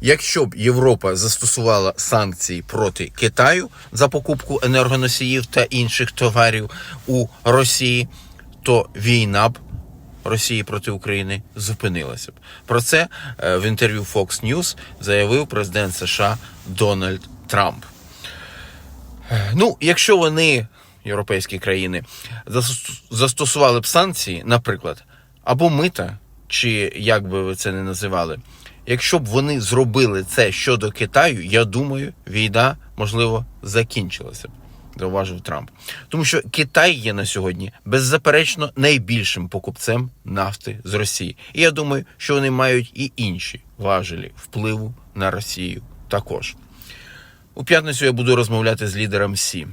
Якщо б Європа застосувала санкції проти Китаю за покупку енергоносіїв та інших товарів у Росії, то війна б Росії проти України зупинилася б. Про це е, в інтерв'ю Fox News заявив президент США Дональд Трамп. Ну, якщо вони, європейські країни, застосували б санкції, наприклад, або мита, чи як би ви це не називали, якщо б вони зробили це щодо Китаю, я думаю, війна, можливо, закінчилася б. Зауважив Трамп. Тому що Китай є на сьогодні беззаперечно найбільшим покупцем нафти з Росії. І я думаю, що вони мають і інші важелі впливу на Росію також. У п'ятницю я буду розмовляти з лідером Сі.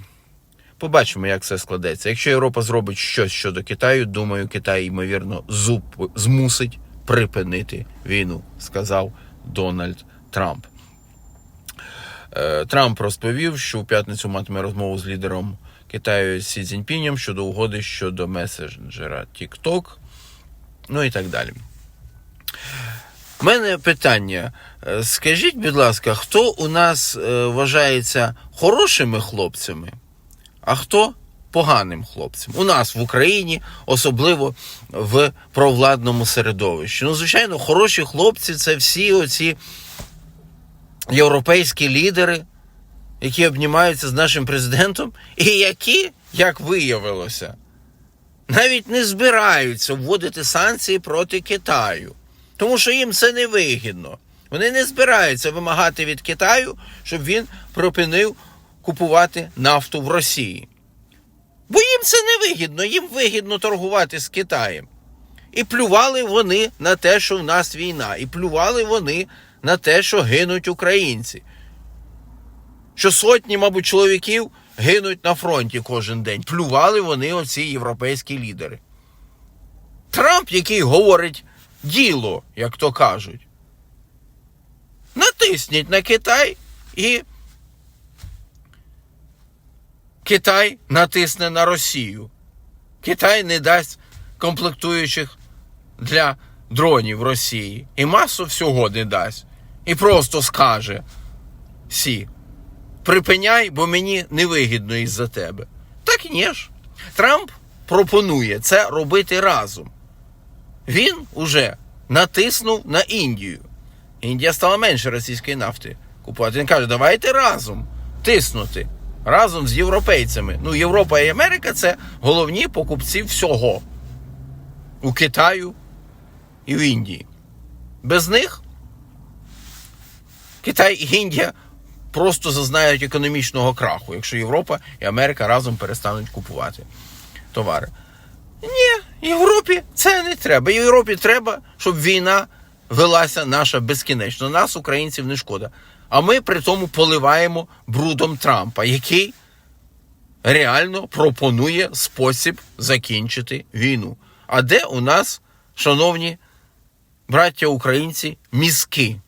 Побачимо, як все складеться. Якщо Європа зробить щось щодо Китаю, думаю, Китай, ймовірно, зуб змусить припинити війну, сказав Дональд Трамп. Е, Трамп розповів, що у п'ятницю матиме розмову з лідером Китаю Сі Цзіньпінем щодо угоди щодо месенджера TikTok, ну і так далі. У мене питання. Е, Скажіть, будь ласка, хто у нас е, вважається хорошими хлопцями, а хто поганим хлопцем? У нас в Україні, особливо в провладному середовищі. Ну, звичайно, хороші хлопці це всі оці європейські лідери, які обнімаються з нашим президентом, і які, як виявилося, навіть не збираються вводити санкції проти Китаю, тому що їм це не вигідно. Вони не збираються вимагати від Китаю, щоб він припинив купувати нафту в Росії. Їм це не вигідно, їм вигідно торгувати з Китаєм. І плювали вони на те, що в нас війна, і плювали вони на те, що гинуть українці. Що сотні, мабуть, чоловіків гинуть на фронті кожен день. Плювали вони оці європейські лідери. Трамп, який говорить діло, як то кажуть. Натисніть на Китай і Китай натисне на Росію. Китай не дасть комплектуючих для дронів Росії. І масу всього не дасть. І просто скаже Сі, припиняй, бо мені невигідно із-за тебе. Так ні ж. Трамп пропонує це робити разом. Він уже натиснув на Індію. Індія стала менше російської нафти купувати. Він каже, давайте разом тиснути. Разом з європейцями. Ну, Європа і Америка це головні покупці всього. У Китаю і в Індії. Без них Китай і Індія просто зазнають економічного краху, якщо Європа і Америка разом перестануть купувати товари. Ні, Європі це не треба. Європі треба, щоб війна велася наша безкінечно. Нас, українців, не шкода. А ми при тому поливаємо брудом Трампа, який реально пропонує спосіб закінчити війну. А де у нас, шановні браття українці, мізки?